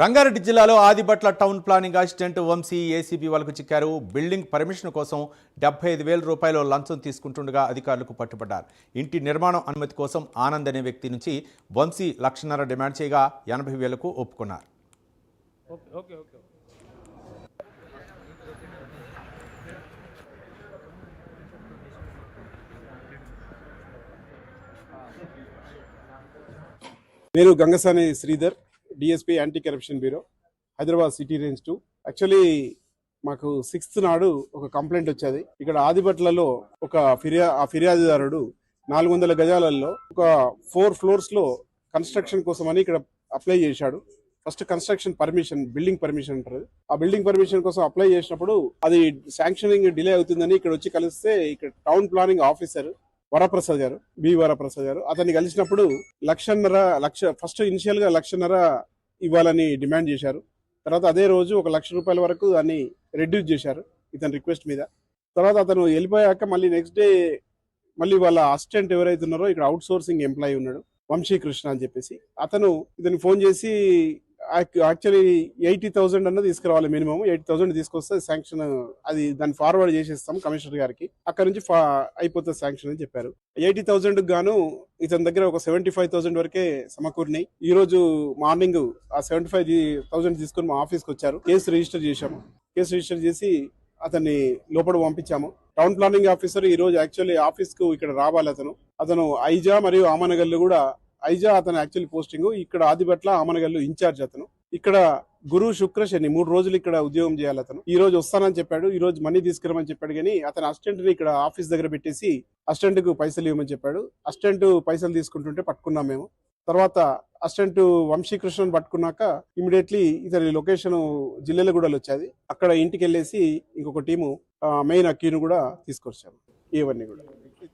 రంగారెడ్డి జిల్లాలో Adibatla town planning assistant Vamshi ACB వాళ్ళకు చిక్కారు. బిల్డింగ్ పర్మిషన్ కోసం డెబ్బై ఐదు వేల రూపాయలు లంచం తీసుకుంటుండగా అధికారులకు పట్టుబడ్డారు. ఇంటి నిర్మాణం అనుమతి కోసం ఆనంద్ అనే వ్యక్తి నుంచి వంశీ లక్షన్నర డిమాండ్ చేయగా ఎనభై వేలకు ఒప్పుకున్నారు. మీరు Gangasani Sridhar. DSP anti corruption bureau Hyderabad city range two actually మాకు సిక్స్త్ నాడు ఒక కంప్లైంట్ వచ్చేది. ఇక్కడ ఆదిపట్లలో ఒక ఫిర్యా ఆ ఫిర్యాదుదారుడు నాలుగు వందల గజాలలో ఒక ఫోర్ ఫ్లోర్స్లో కన్స్ట్రక్షన్ కోసమని ఇక్కడ అప్లై చేశాడు. First construction permission building permission అంటారు ఆ బిల్డింగ్ పర్మిషన్ కోసం అప్లై చేసినప్పుడు అది శాంక్షనింగ్ డిలే అవుతుందని ఇక్కడ వచ్చి కలిస్తే ఇక్కడ టౌన్ ప్లానింగ్ ఆఫీసర్ వరప్రసాద్ గారు బి వరప్రసాద్ గారు అతన్ని కలిసినప్పుడు లక్షన్నర లక్ష ఫస్ట్ ఇనిషియల్గా లక్షన్నర ఇవ్వాలని డిమాండ్ చేశారు. తర్వాత అదే రోజు ఒక లక్ష రూపాయల వరకు దాన్ని రెడ్యూస్ చేశారు ఇతని రిక్వెస్ట్ మీద. తర్వాత అతను వెళ్ళిపోయాక మళ్ళీ నెక్స్ట్ డే మళ్ళీ వాళ్ళ అసిస్టెంట్ ఎవరైతే ఉన్నారో ఇక్కడ అవుట్ సోర్సింగ్ ఎంప్లాయీ ఉన్నాడు వంశీ కృష్ణ అని చెప్పేసి. అతను ఇతను ఫోన్ చేసి యాక్చువల్లీ ఎయిటీ థౌసండ్ అన్న తీసుకురావాలి మినిమం ఎయిటీ థౌసండ్ తీసుకొస్తే శాంక్షన్ అది దాన్ని ఫార్వర్డ్ చేసేస్తాం కమిషనర్ గారికి. అక్కడ నుంచి ఫా- అయిపోతుంది శాంక్షన్ అని చెప్పారు. ఎయిటీ థౌసండ్ గాను ఇతని దగ్గర ఒక సెవెంటీ ఫైవ్ థౌసండ్ వరకే సమకూరినాయి. ఈ రోజు మార్నింగ్ ఆ సెవెంటీ ఫైవ్ థౌసండ్ తీసుకుని మా ఆఫీస్కి వచ్చారు. కేసు రిజిస్టర్ చేశాము. కేసు రిజిస్టర్ చేసి అతన్ని లోపల పంపించాము. టౌన్ ప్లానింగ్ ఆఫీసర్ ఈ రోజు యాక్చువల్లీ ఆఫీస్కు ఇక్కడ రావాలి అతను. అతను ఐజా మరియు ఆమనగల్లు కూడా ఐజా అతను యాక్చువల్ పోస్టింగ్ ఇక్కడ ఆదిబట్ల ఆమనగల్లు ఇన్ఛార్జ్ అతను. ఇక్కడ గురు శుక్ర శని మూడు రోజులు ఇక్కడ ఉద్యోగం చేయాలి అతను. ఈ రోజు వస్తానని చెప్పాడు ఈ రోజు మనీ తీసుకురమని చెప్పాడు కానీ అతను అసిస్టెంట్ని ఇక్కడ ఆఫీస్ దగ్గర పెట్టేసి అసిస్టెంట్కు పైసలు ఇవ్వమని చెప్పాడు. అసిస్టెంట్ పైసలు తీసుకుంటుంటే పట్టుకున్నాం మేము. తర్వాత అసిస్టెంట్ వంశీకృష్ణన్ పట్టుకున్నాక ఇమీడియట్లీ ఇతని లొకేషన్ జిల్లెలగూడలో వచ్చేది. అక్కడ ఇంటికి వెళ్ళేసి ఇంకొక టీము మెయిన్ అక్కీను కూడా తీసుకొచ్చాము. ఇవన్నీ కూడా.